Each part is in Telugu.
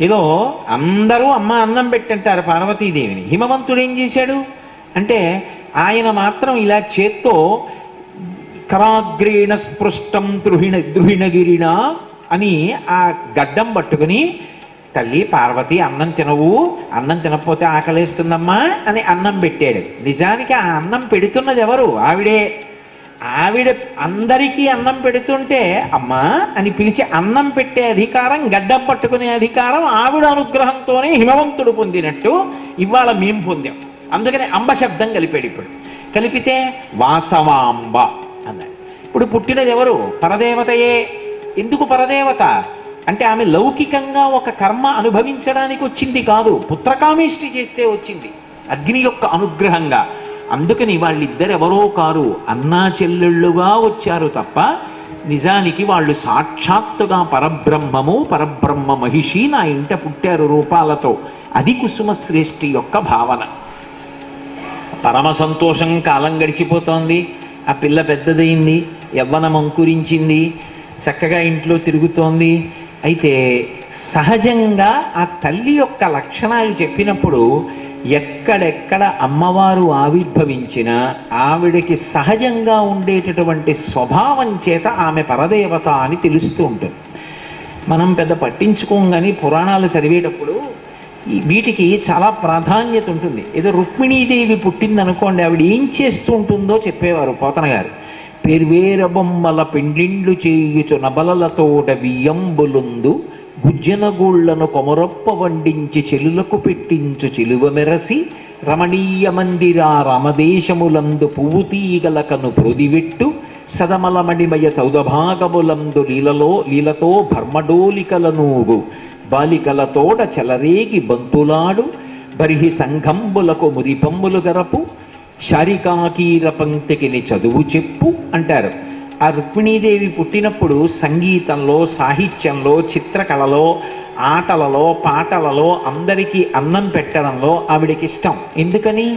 ఏదో అందరూ అమ్మ అన్నం పెట్టంటారు పార్వతీదేవిని. హిమవంతుడు ఏం చేశాడు? అంటే ఆయన మాత్రం ఇలా చేత్తో కరాగ్రేణ స్పృష్టం ద్రుహిణ ద్రుహిణగిరిణ అని ఆ గడ్డం పట్టుకుని తల్లి పార్వతి అన్నం తినవు అన్నం తినకపోతే ఆకలేస్తుందమ్మా అని అన్నం పెట్టాడు. నిజానికి ఆ అన్నం పెడుతున్నది ఎవరు? ఆవిడే. ఆవిడ అందరికీ అన్నం పెడుతుంటే అమ్మా అని పిలిచి అన్నం పెట్టే అధికారం గడ్డం పట్టుకునే అధికారం ఆవిడ అనుగ్రహంతోనే హిమవంతుడు పొందినట్టు ఇవాళ మేం పొందాం. అందుకని అంబ శబ్దం కలిపాడు ఇప్పుడు. కలిపితే వాసవాంబ అన్నాడు. ఇప్పుడు పుట్టినది ఎవరు? పరదేవతయే. ఎందుకు పరదేవత? అంటే ఆమె లౌకికంగా ఒక కర్మ అనుభవించడానికి వచ్చింది కాదు. పుత్రకామేష్టి చేస్తే వచ్చింది. అగ్ని యొక్క అనుగ్రహంగా. అందుకని వాళ్ళిద్దరు ఎవరో కారు అన్నా చెల్లెళ్ళుగా వచ్చారు తప్ప నిజానికి వాళ్ళు సాక్షాత్తుగా పరబ్రహ్మము పరబ్రహ్మ మహిషి నా ఇంట పుట్టారు రూపాలతో. అది కుసుమశ్రేష్ఠి యొక్క భావన. పరమ సంతోషం కాలం గడిచిపోతోంది. ఆ పిల్ల పెద్దదైంది యవ్వనం అంకురించింది చక్కగా ఇంట్లో తిరుగుతోంది. అయితే సహజంగా ఆ తల్లి యొక్క లక్షణాలు చెప్పినప్పుడు ఎక్కడెక్కడ అమ్మవారు ఆవిర్భవించినా ఆవిడకి సహజంగా ఉండేటటువంటి స్వభావం చేత ఆమె పరదేవత అని తెలుస్తూ ఉంటుంది. మనం పెద్ద పట్టించుకోం కానీ పురాణాలు చదివేటప్పుడు వీటికి చాలా ప్రాధాన్యత ఉంటుంది. ఏదో రుక్మిణీదేవి పుట్టిందనుకోండి ఆవిడ ఏం చేస్తూ ఉంటుందో చెప్పేవారు పోతన గారు. పెర్వేర బొమ్మల పెండ్లిండ్లు చేయుచు నబలలతోట వియ్యంబులుందు గుజ్జనగూళ్ళను కొమరొప్ప వండించి చెలులకు పెట్టించు చెలువ మెరసి రమణీయ మందిరా రమదేశములందు పువ్వు తీగలకను ప్రొదివెట్టు సదమలమణిమయ సౌదభాగములందు లీలలో లీలతో భర్మడోలికలనూగు బాలికలతోడ చెలరేగి బంతులాడు బరిహి సంఘంబులకు మురిపమ్ములు గరపు శారికాకీర పంక్తికిని చదువు చెప్పు అంటారు. ఆ రుక్మిణీదేవి పుట్టినప్పుడు సంగీతంలో సాహిత్యంలో చిత్రకళలో ఆటలలో పాటలలో అందరికీ అన్నం పెట్టడంలో ఆవిడకి ఇష్టం ఎందుకని?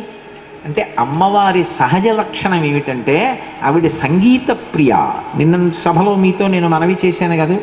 అంటే అమ్మవారి సహజ లక్షణం ఏమిటంటే ఆవిడ సంగీత ప్రియ నిన్న సభలో మీతో నేను మనవి చేశాను కదా.